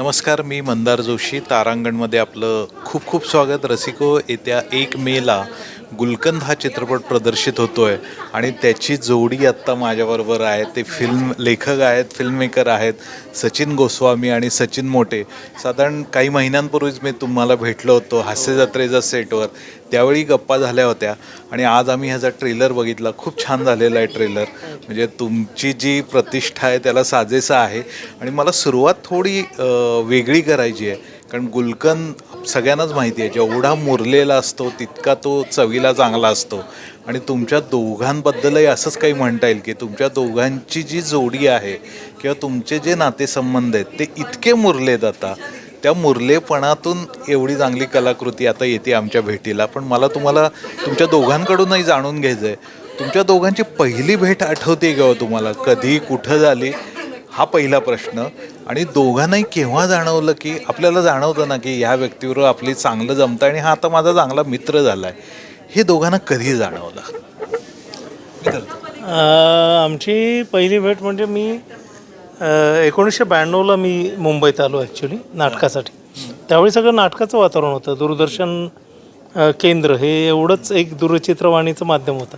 नमस्कार मी मंदार जोशी. तारांगणमध्ये आपलं खूप खूप स्वागत. रसिको येत्या एक मेला गुलकंद हा चित्रपट प्रदर्शित होतो आहे आणि त्याची जोडी आत्ता माझ्याबरोबर आहे. ते फिल्म लेखक आहेत फिल्ममेकर आहेत सचिन गोस्वामी आणि सचिन मोटे साधारण काही महिन्यांपूर्वीच मी तुम्हाला भेटलो होतो हास्य जत्रेच्या सेटवर त्यावेळी गप्पा झाल्या होत्या. आणि आज आम्ही ह्याचा ट्रेलर बघितला. खूप छान झालेला आहे ट्रेलर म्हणजे तुमची जी प्रतिष्ठा आहे त्याला साजेसा आहे. आणि मला सुरुवात थोडी वेगळी करायची आहे. कारण गुलकंद सगळ्यांनाच माहिती आहे जेवढा मुरलेला असतो तितका तो चवीला चांगला असतो. आणि तुमच्या दोघांबद्दलही असंच काही म्हणता येईल की तुमच्या दोघांची जी जोडी आहे किंवा तुमचे जे नातेसंबंध आहेत ते इतके मुरले आता. त्या मुरलेपणातून एवढी चांगली कलाकृती आता येते आमच्या भेटीला. पण मला तुम्हाला तुमच्या दोघांकडूनही जाणून घ्यायचं आहे तुमच्या दोघांची पहिली भेट आठवते का हो तुम्हाला? कधी कुठं झाली? हा पहिला प्रश्न. आणि दोघांनाही केव्हा जाणवलं की आपल्याला जाणवतं ना की ह्या व्यक्तीबरोबर आपली चांगलं जमतं आणि हा आता माझा चांगला मित्र झाला आहे हे दोघांना कधी जाणवलं? आमची पहिली भेट म्हणजे मी एकोणीसशे ब्याण्णवला मी मुंबईत आलो ॲक्च्युली नाटकासाठी. त्यावेळी सगळं नाटकाचं वातावरण होतं. दूरदर्शन केंद्र हे एवढंच एक दूरचित्रवाणीचं माध्यम होतं.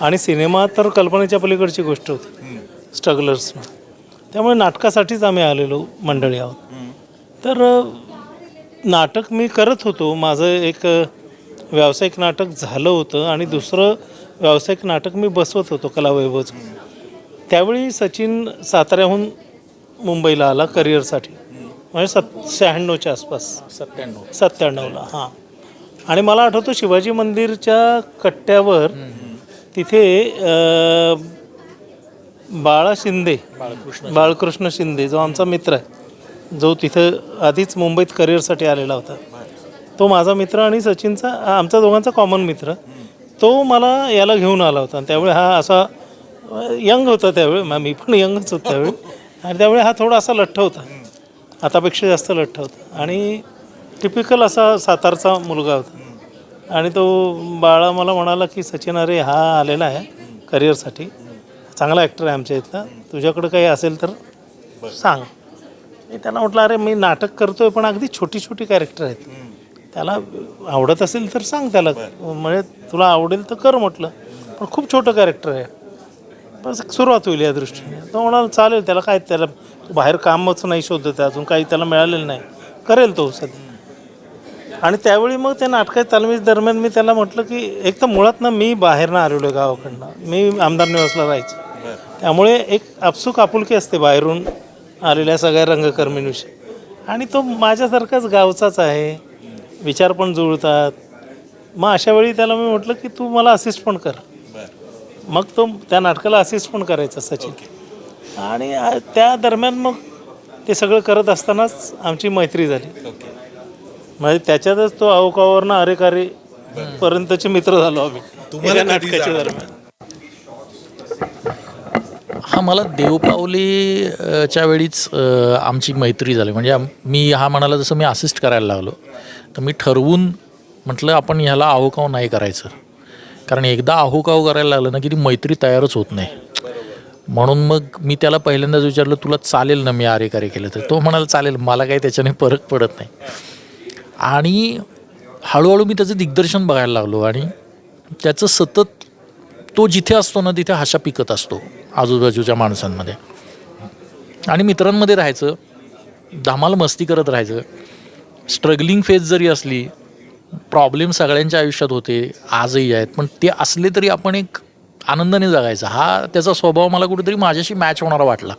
आणि सिनेमा तर कल्पनेच्या पलीकडची गोष्ट होती. स्ट्रगलर्सनं त्यामुळे नाटकासाठीच आम्ही आलेलो मंडळी आहोत. तर नाटक मी करत होतो. माझं एक व्यावसायिक नाटक झालं होतं आणि दुसरं व्यावसायिक नाटक मी बसवत होतो कलावैभवचं. त्यावेळी सचिन साताऱ्याहून मुंबईला आला करिअरसाठी. म्हणजे सत शहाण्णवच्या आसपास. सत्त्याण्णव. सत्त्याण्णवला हां. आणि मला आठवतं शिवाजी मंदिरच्या कट्ट्यावर तिथे बाळा शिंदे. बाळकृष्ण शिंदे जो आमचा मित्र आहे जो तिथं आधीच मुंबईत करिअरसाठी आलेला होता. तो माझा मित्र आणि सचिनचा आमचा दोघांचा कॉमन मित्र. तो मला याला घेऊन आला होता. आणि त्यावेळी हा असा यंग होता त्यावेळी. म- मी पण यंगच होतो त्यावेळी. आणि त्यावेळी हा थोडा असा लठ्ठ होता. आतापेक्षा जास्त लठ्ठ होता. आणि टिपिकल असा सातारचा मुलगा होता. आणि तो बाळा मला म्हणाला की सचिन अरे हा आलेला आहे करिअरसाठी चांगला ॲक्टर आहे आमच्या इथला. तुझ्याकडं काही असेल तर सांग. मी त्याला म्हटलं अरे मी नाटक करतोय पण अगदी छोटी छोटी कॅरेक्टर आहेत त्याला आवडत असेल तर सांग त्याला. म्हणजे तुला आवडेल तर कर म्हटलं. पण खूप छोटं कॅरेक्टर आहे. बस सुरुवात होईल या दृष्टीने. तो म्हणाला चालेल त्याला काय त्याला बाहेर कामच नाही शोधत आहे. अजून काही त्याला मिळालेलं नाही. करेल तो सध्या आणि त्यावेळी मग त्या नाटकाच्या तालमी दरम्यान मी त्याला म्हटलं की एक तर मुळात ना मी बाहेरनं आलेलो आहे गावाकडनं. मी आमदार निवासला राहायचो. त्यामुळे एक आपसूक आपुलकी असते बाहेरून आलेल्या सगळ्या रंगकर्मींविषयी. आणि तो माझ्यासारखाच गावचाच आहे. विचार पण जुळतात. मग अशा वेळी त्याला मी म्हटलं की तू मला असिस्ट पण कर. मग तो त्या नाटकाला असिस्ट पण करायचा सचिन. आणि त्या दरम्यान मग ते सगळं करत असतानाच आमची मैत्री झाली. म्हणजे त्याच्यातच तो अवकावावरनं अरे कारे पर्यंतचे मित्र झालो आम्ही. तुम्हाला नाटकाच्या? दरम्यान. हा मला देवपावली च्या वेळीच आमची मैत्री झाली. म्हणजे आम- मी हा म्हणाला जसं मी असिस्ट करायला लागलो तर मी ठरवून म्हटलं आपण ह्याला आहोकाव नाही करायचं. कारण एकदा आहोकाव करायला लागलं ना की ती मैत्री तयारच होत नाही. म्हणून मग मी त्याला पहिल्यांदाच विचारलं तुला चालेल ना मी आरे कार्य केलं? तर तो म्हणाला चालेल मला काही त्याच्याने फरक पडत नाही. आणि हळूहळू मी त्याचं दिग्दर्शन बघायला लागलो आणि त्याचं सतत तो जिथे असतो ना तिथे हशा पिकत असतो आजूबाजूच्या माणसांमध्ये. आणि मित्रांमध्ये राहायचं धमाल मस्ती करत राहायचं स्ट्रगलिंग फेज जरी असली प्रॉब्लेम सगळ्यांच्या आयुष्यात होते आजही आहेत. पण ते असले तरी आपण एक आनंदाने जगायचा. हा त्याचा स्वभाव मला कुठेतरी माझ्याशी मॅच होणारा वाटला.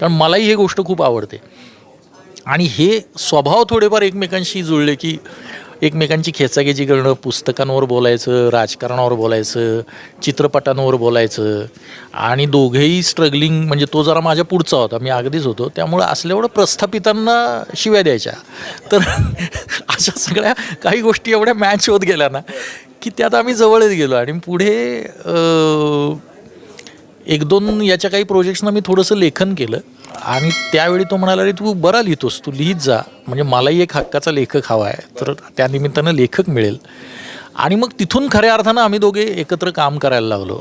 कारण मलाही हे गोष्ट खूप आवडते. आणि हे स्वभाव थोडेफार एकमेकांशी जुळले की एकमेकांची खेचाखेची करणं पुस्तकांवर बोलायचं राजकारणावर बोलायचं चित्रपटांवर बोलायचं. आणि दोघेही स्ट्रगलिंग म्हणजे तो जरा माझ्या पुढचा होता मी अगदीच होतो. त्यामुळं असल्यावर प्रस्थापितांना शिव्या द्यायच्या. तर अशा सगळ्या काही गोष्टी एवढ्या मॅच होत गेल्या ना की त्यात आम्ही जवळच गेलो. आणि पुढे एक दोन याच्या काही प्रोजेक्ट्सना मी थोडंसं लेखन केलं. आणि त्यावेळी तो म्हणाला अरे तू बरा लिहितोस तू लिहित जा. म्हणजे मलाही एक हक्काचा लेखक हवा आहे. तर त्या निमित्तानं लेखक मिळेल. आणि मग तिथून खऱ्या अर्थानं आम्ही दोघे एकत्र काम करायला लागलो.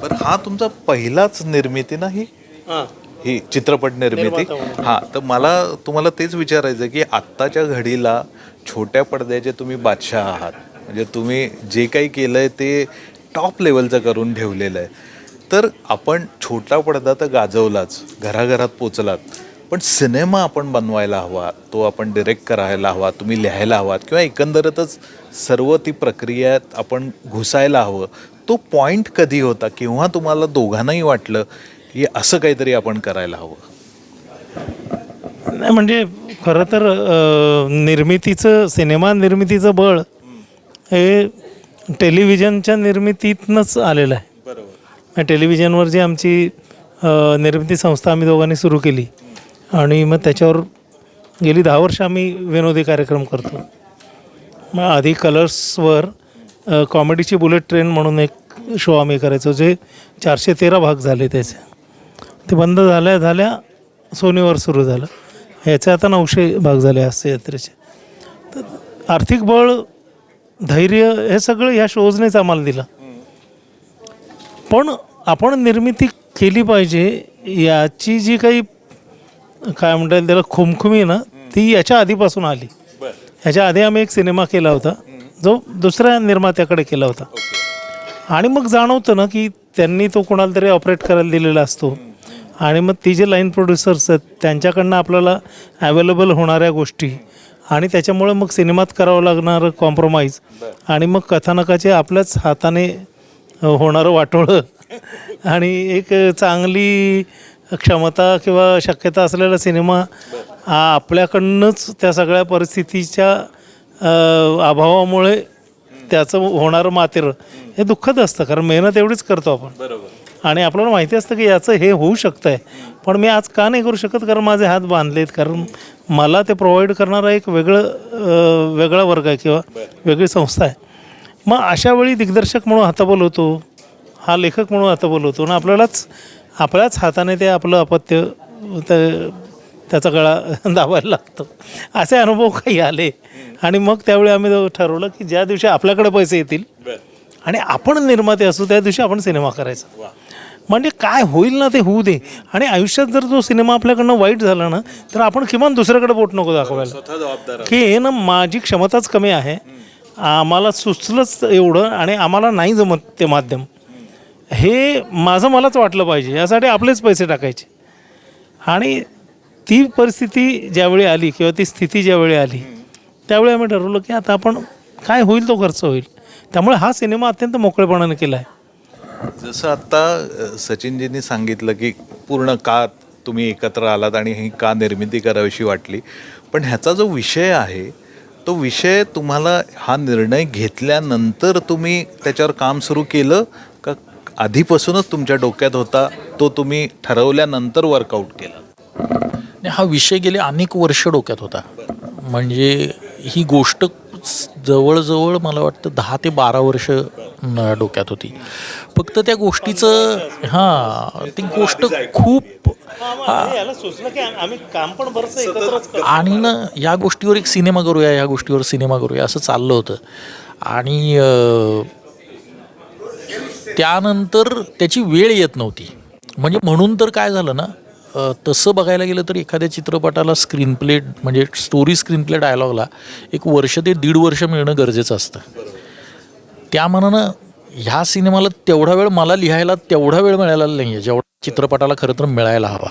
पण हा तुमचा पहिलाच निर्मिती नाही हां? ही. चित्रपट निर्मिती? हां तर मला तुम्हाला तेच विचारायचं की आत्ताच्या घडीला छोट्या पडद्याचे तुम्ही बादशाह आहात. म्हणजे तुम्ही जे काही केलं आहे ते टॉप लेवलचं करून ठेवलेलं आहे. तर आपण छोटा पडदा तर गाजवलाच घराघरात पोचलात. पण सिनेमा आपण बनवायला हवा तो आपण डिरेक्ट करायला हवा तुम्ही लिहायला हवात किंवा एकंदरीतच सर्व ती प्रक्रियात आपण घुसायला हवं. तो पॉईंट कधी होता किंवा तुम्हाला दोघांनाही वाटलं की असं काहीतरी आपण करायला हवं? नाही म्हणजे खरं तर निर्मितीचं सिनेमा निर्मितीचं बळ हे टेलिव्हिजनच्या निर्मितीतनंच आलेलं आहे. टेलिव्हिजनवर जी आमची निर्मिती संस्था आम्ही दोघांनी सुरू केली आणि मग त्याच्यावर गेली दहा वर्ष आम्ही विनोदी कार्यक्रम करतो. मग आधी कलर्सवर कॉमेडीची बुलेट ट्रेन म्हणून एक शो आम्ही करायचो जे चारशे तेरा भाग झाले त्याचे. ते बंद झाल्या झाल्या सोनीवर सुरू झालं. ह्याचे आता नऊशे भाग झाले असते यात्रेचे. तर आर्थिक बळ धैर्य हे सगळं ह्या शोजनेच आम्हाला दिलं. पण आपण निर्मिती केली पाहिजे याची जी काही काय म्हणता येईल त्याला खुमखुमी ना ती याच्या आधीपासून आली. ह्याच्या आधी आम्ही एक सिनेमा केला होता जो दुसऱ्या निर्मात्याकडे केला होता. आणि मग जाणवतं ना की त्यांनी तो कोणाला तरी ऑपरेट करायला दिलेला असतो. आणि मग ती जे लाईन प्रोड्युसर्स आहेत त्यांच्याकडनं आपल्याला अवेलेबल होणाऱ्या गोष्टी. आणि त्याच्यामुळे मग सिनेमात करावं लागणारं कॉम्प्रोमाइज आणि मग कथानकाचे आपल्याच हाताने होणारं वाटोळं. आणि एक चांगली क्षमता किंवा शक्यता असलेला सिनेमा हा आपल्याकडनंच त्या सगळ्या परिस्थितीच्या अभावामुळे त्याचं होणारं मातेर हे दुःखद असतं. कारण मेहनत एवढीच करतो आपण. आणि आपल्याला माहिती असतं की याचं हे होऊ शकतं आहे पण मी आज का नाही करू शकत? कारण माझे हात बांधलेत. कारण मला ते प्रोव्हाइड करणारा एक वेगळं वेगळा वर्ग आहे किंवा वेगळी संस्था आहे. मग अशा वेळी दिग्दर्शक म्हणून हाताबोल होतो. हा लेखक म्हणून हाताबोल होतो. आणि आपल्यालाच आपल्याच हाताने ते आपलं अपत्य त्याचा गळा दाबायला लागतो. असे अनुभव काही आले. आणि मग त्यावेळी आम्ही ठरवलं की ज्या दिवशी आपल्याकडे पैसे येतील आणि आपण निर्माते असू त्या दिवशी आपण सिनेमा करायचा. म्हणजे काय होईल ना ते होऊ दे. आणि आयुष्यात जर तो सिनेमा आपल्याकडनं वाईट झाला ना तर आपण किमान दुसऱ्याकडे बोट नको दाखवायला. की हे ना माझी क्षमताच कमी आहे. आम्हाला सुचलंच एवढं आणि आम्हाला नाही जमत ते माध्यम. हे माझं मलाच वाटलं पाहिजे. यासाठी आपलेच पैसे टाकायचे. आणि ती परिस्थिती ज्यावेळी आली किंवा ती स्थिती ज्यावेळी आली त्यावेळी आम्ही ठरवलं की आता आपण काय होईल तो खर्च होईल. त्यामुळे हा सिनेमा अत्यंत मोकळेपणाने केला आहे. जसं आत्ता सचिनजींनी सांगितलं की पूर्ण का तुम्ही एकत्र आलात आणि ही का निर्मिती करावीशी वाटली पण ह्याचा जो विषय आहे तो विषय तुम्हाला हा निर्णय घेतल्यानंतर तुम्ही त्याच्यावर काम सुरू केलं का आधीपासूनच तुमच्या डोक्यात होता तो तुम्ही ठरवल्यानंतर वर्कआउट केला? आणि हा विषय गेले अनेक वर्ष डोक्यात होता. म्हणजे ही गोष्ट जवळजवळ मला वाटतं दहा ते बारा वर्ष न डोक्यात होती. फक्त त्या गोष्टीचं हां ती गोष्ट खूप याला सुचलं की आम्ही काम पण बरंच एकत्रच आणि ना या गोष्टीवर एक सिनेमा करूया या गोष्टीवर सिनेमा करूया असं चाललं होतं. आणि त्यानंतर त्याची वेळ येत नव्हती. म्हणजे म्हणून तर काय झालं ना तसं बघायला गेलं तर एखाद्या चित्रपटाला स्क्रीन प्ले म्हणजे स्टोरी स्क्रीन प्ले डायलॉगला एक वर्ष ते दीड वर्ष मिळणं गरजेचं असतं. त्या मनानं ह्या सिनेमाला तेवढा वेळ मला लिहायला तेवढा वेळ मिळाला नाही आहे जेवढा चित्रपटाला खरं तर मिळायला हवा.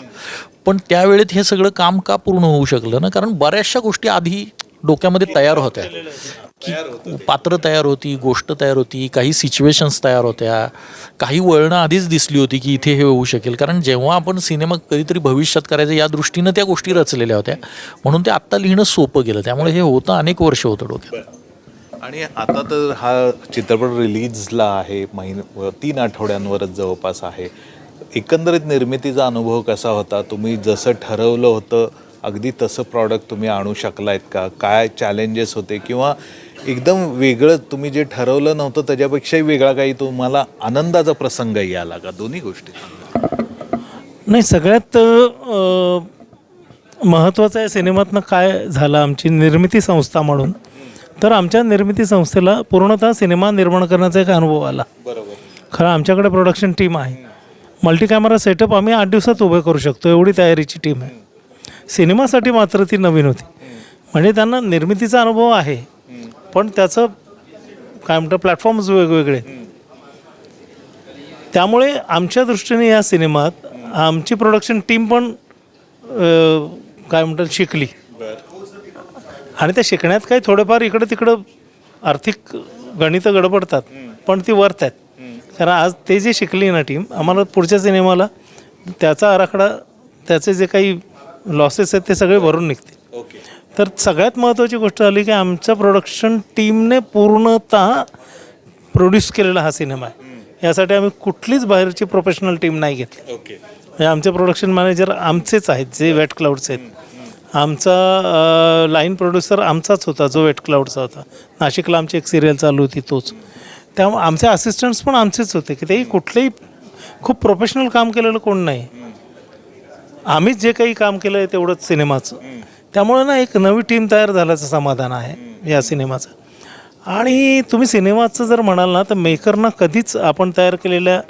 पण त्यावेळेत हे सगळं काम का पूर्ण होऊ शकलं ना? कारण बऱ्याचशा गोष्टी आधी डोक्यामध्ये तयार होत्या. की पात्र तयार होती गोष्ट तयार होती काही सिच्युएशन्स तयार होत्या. काही वळणं आधीच दिसली होती की इथे हे होऊ शकेल. कारण जेव्हा आपण सिनेमा कधीतरी भविष्यात करायचं या दृष्टीनं त्या गोष्टी रचलेल्या होत्या. म्हणून ते आत्ता लिहिणं सोपं गेलं. त्यामुळे हे होतं अनेक वर्ष होतं डोक्यात. आणि आता तर हा चित्रपट रिलीजला आहे. महिन तीन आठवड्यांवरच जवळपास आहे. एकंदरीत निर्मितीचा अनुभव कसा होता? तुम्ही जसं ठरवलं होतं अगदी तसं प्रॉडक्ट तुम्ही आणू शकलायत का? काय चॅलेंजेस होते? किंवा एकदम वेगळं तुम्ही जे ठरवलं नव्हतं त्याच्यापेक्षाही वेगळा काही तुम्हाला आनंदाचा प्रसंगही आला का दोन्ही गोष्टी नाही सगळ्यात महत्त्वाचं आहे सिनेमातनं काय झालं? आमची निर्मिती संस्था म्हणून. तर आमच्या निर्मिती संस्थेला पूर्णतः सिनेमा निर्माण करण्याचा एक अनुभव आला. बरोबर. खरं आमच्याकडे प्रोडक्शन टीम आहे. मल्टी कॅमेरा सेटअप आम्ही आठ दिवसात उभे करू शकतो. एवढी तयारीची टीम आहे. सिनेमासाठी मात्र ती नवीन होती. म्हणजे त्यांना निर्मितीचा अनुभव आहे. पण त्याचं काय म्हणतं प्लॅटफॉर्म्स वेगवेगळे त्यामुळे आमच्या दृष्टीने या सिनेमात आमची प्रोडक्शन टीम पण काय म्हणतात शिकली. आणि त्या शिकण्यात काही थोडेफार इकडं तिकडं आर्थिक गणितं गडबडतात. पण ती वर्थ आहेत. कारण आज ते जे शिकली ना टीम आम्हाला पुढच्या सिनेमाला त्याचा आराखडा त्याचे जे काही लॉसेस आहेत ते सगळे भरून निघतील. तर सगळ्यात महत्त्वाची गोष्ट आली की आमच्या प्रोडक्शन टीमने पूर्णतः प्रोड्यूस केलेला हा सिनेमा आहे. यासाठी आम्ही कुठलीच बाहेरची प्रोफेशनल टीम नाही घेतली. म्हणजे आमचे प्रोडक्शन मॅनेजर आमचेच आहेत जे वेट क्लाउडचे आहेत. आमचा लाईन प्रोड्युसर आमचाच होता जो वेट क्लाउडचा होता. नाशिकला आमची एक सिरियल चालू होती तोच. त्यामुळे आमचे असिस्टंट्स पण आमचेच होते की तेही कुठलेही खूप प्रोफेशनल काम केलेलं कोण नाही. आम्हीच जे काही काम केलं आहे तेवढंच सिनेमाचं. त्यामुळे ना एक नवी टीम तयार झाल्याचं समाधान आहे या सिनेमाचं. आणि तुम्ही सिनेमाचं जर म्हणाल ना तर मेकरना कधीच आपण तयार केलेल्या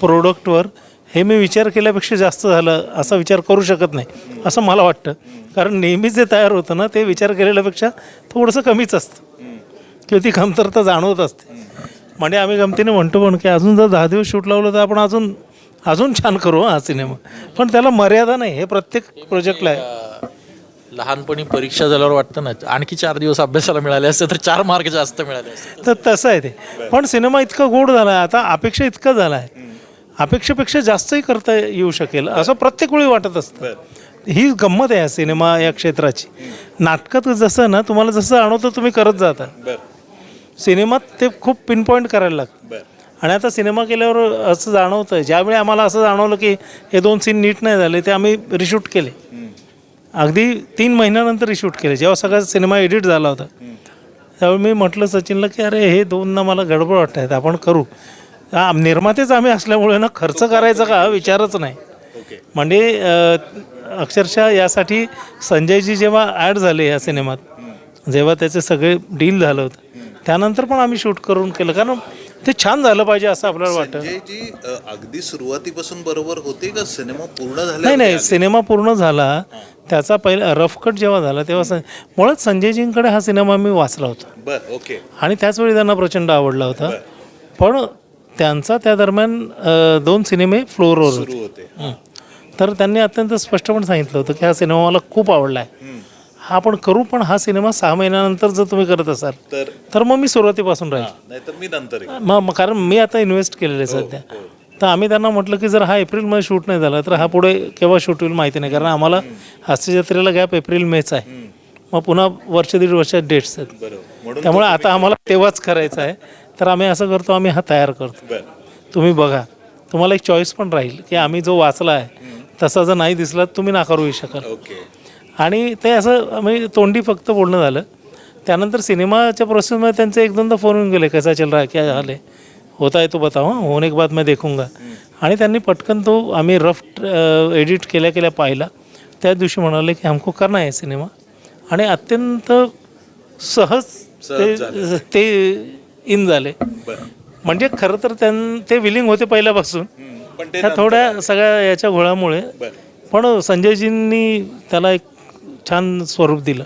प्रोडक्टवर हे मी विचार केल्यापेक्षा जास्त झालं असा विचार करू शकत नाही असं मला वाटतं. कारण नेहमीच जे तयार होतं ना ते विचार केलेल्यापेक्षा थोडंसं कमीच असतं. किंवा ती कमतरता जाणवत असते. म्हणजे आम्ही गमतीने म्हणतो पण की अजून जर दहा दिवस शूट लावलं तर आपण अजून अजून छान करू हा सिनेमा. पण त्याला मर्यादा नाही हे प्रत्येक प्रोजेक्टला आहे. लहानपणी परीक्षा झाल्यावर वाटतं ना आणखी चार दिवस अभ्यासाला मिळाले असते तर चार मार्क जास्त मिळाले असते. तर तसं आहे ते. पण सिनेमा इतका गोड झाला आहे आता अपेक्षा इतका झाला आहे अपेक्षेपेक्षा जास्तही करता येऊ शकेल असं प्रत्येक वेळी वाटत असतं. ही गंमत आहे या सिनेमा या क्षेत्राची. नाटकात जसं ना तुम्हाला जसं जाणवतं तुम्ही करत जाता. सिनेमात ते खूप पिनपॉईंट करायला लागतं. आणि आता सिनेमा केल्यावर असं जाणवतं ज्यावेळी आम्हाला असं जाणवलं की हे दोन सीन नीट नाही झाले ते आम्ही रिशूट केले. अगदी तीन महिन्यानंतर रिशूट केले. जेव्हा सगळा सिनेमा एडिट झाला होता. त्यावेळी मी म्हटलं सचिनला की अरे हे दोन ना मला गडबड वाटत आहेत आपण करू. निर्मातेच आम्ही असल्यामुळे ना खर्च करायचा का विचारच नाही. म्हणजे अक्षरशः यासाठी संजयजी जेव्हा ॲड झाले या सिनेमात जेव्हा त्याचे सगळे डील झालं होतं. त्यानंतर पण आम्ही शूट करून केलं. कारण ते छान झालं पाहिजे असं आपल्याला वाटतं. संजय जी अ, अगदी सुरुवातीपासून बरोबर होते का सिनेमा पूर्ण झाला नाही नाही सिनेमा पूर्ण झाला. त्याचा पहिला रफ कट जेव्हा झाला तेव्हा सं- मुळात संजयजींकडे हा सिनेमा मी वाचला होता. बर ओके. आणि त्याचवेळी त्यांना प्रचंड आवडला होता. पण त्यांचा त्या दरम्यान अ, दोन सिनेमे फ्लोअरवर होते. सुरू होते. तर त्यांनी अत्यंत स्पष्टपणे सांगितलं होतं की हा सिनेमा मला खूप आवडला आहे हा आपण करू पण हा सिनेमा सहा महिन्यानंतर जर तुम्ही करत असाल तर तर मग मी सुरुवातीपासून राहील. नाहीतर मी नंतर येईन. मग मग कारण मी आता इन्व्हेस्ट केलेलं आहे सध्या. तर आम्ही त्यांना म्हटलं की जर हा एप्रिलमध्ये शूट नाही झाला तर हा पुढे केव्हा शूट होईल माहिती नाही. कारण आम्हाला हास्य जत्रेला गॅप एप्रिल मेचा आहे. मग पुन्हा वर्ष दीड वर्षात डेट्स आहेत. बरोबर. म्हणून त्यामुळे आता आम्हाला तेव्हाच करायचं आहे. तर आम्ही असं करतो आम्ही हा तयार करतो. बर. तुम्ही बघा. तुम्हाला एक चॉईस पण राहील की आम्ही जो वाचला आहे तसा जर नाही दिसला तर तुम्ही नाकारूही शकाल. ओके. आणि ते असं म्हणजे तोंडी फक्त बोलणं झालं. त्यानंतर सिनेमाच्या प्रोसेसमध्ये त्यांचे एक दोनदा फोन येऊन गेले कैसा चल रहा क्या हाल है? होता है तो बताओ हाँ होने के बाद मैं देखूंगा. आणि त्यांनी पटकन तो आम्ही रफ एडिट केल्या केल्या पाहिला. त्या दिवशी म्हणाले की हमको करना है सिनेमा. आणि अत्यंत सहज ते ते इन झाले. म्हणजे खरं तर त्यां ते विलिंग होते पहिल्यापासून. त्या थोड्या सगळ्या याच्या घोळामुळे. पण संजयजींनी त्याला एक छान स्वरूप दिलं.